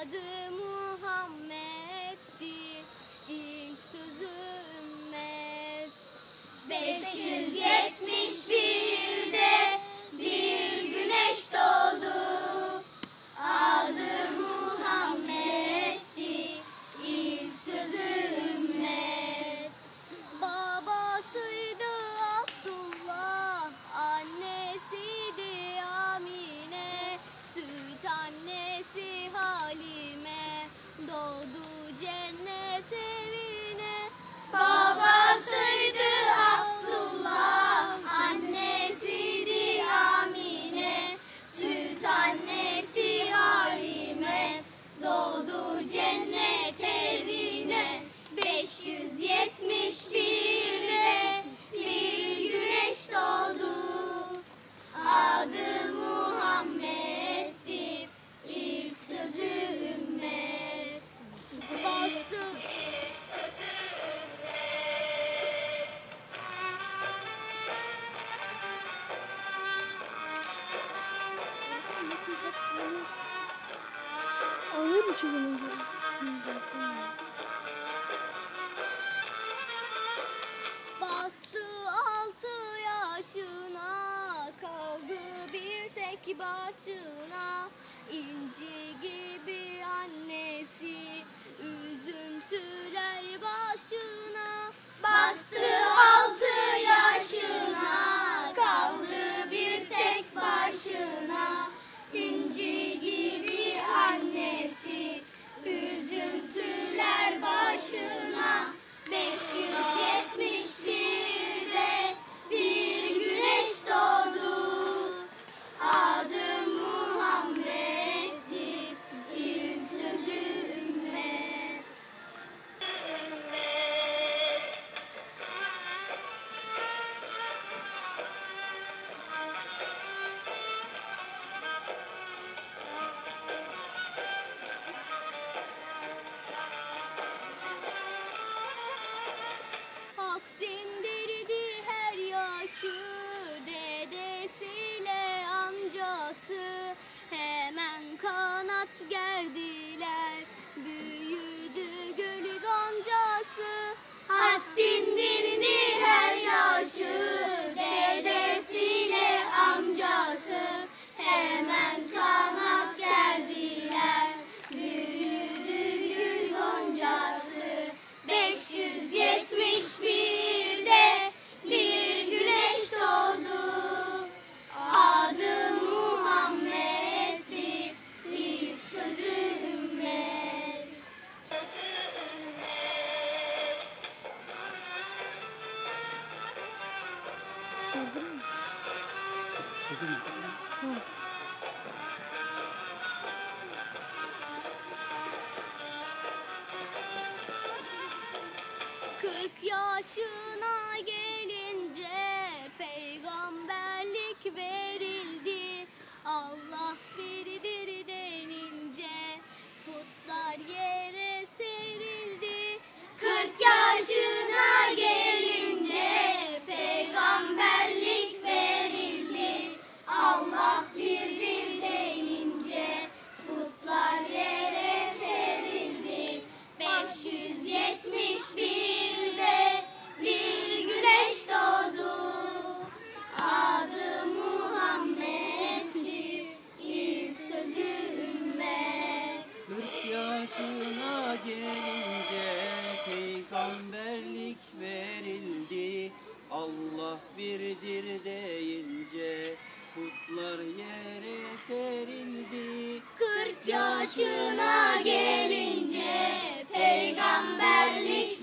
adı Muhammed'di. İlk sözüm met. 570 doğdu cennet evine babası tek başına inci gibi annesi Üzüntüler başına Bastı gerdi. Gördün mü? Gördün mü? Hı. Kırk yaşına gel. Yaşına gelince peygamberlik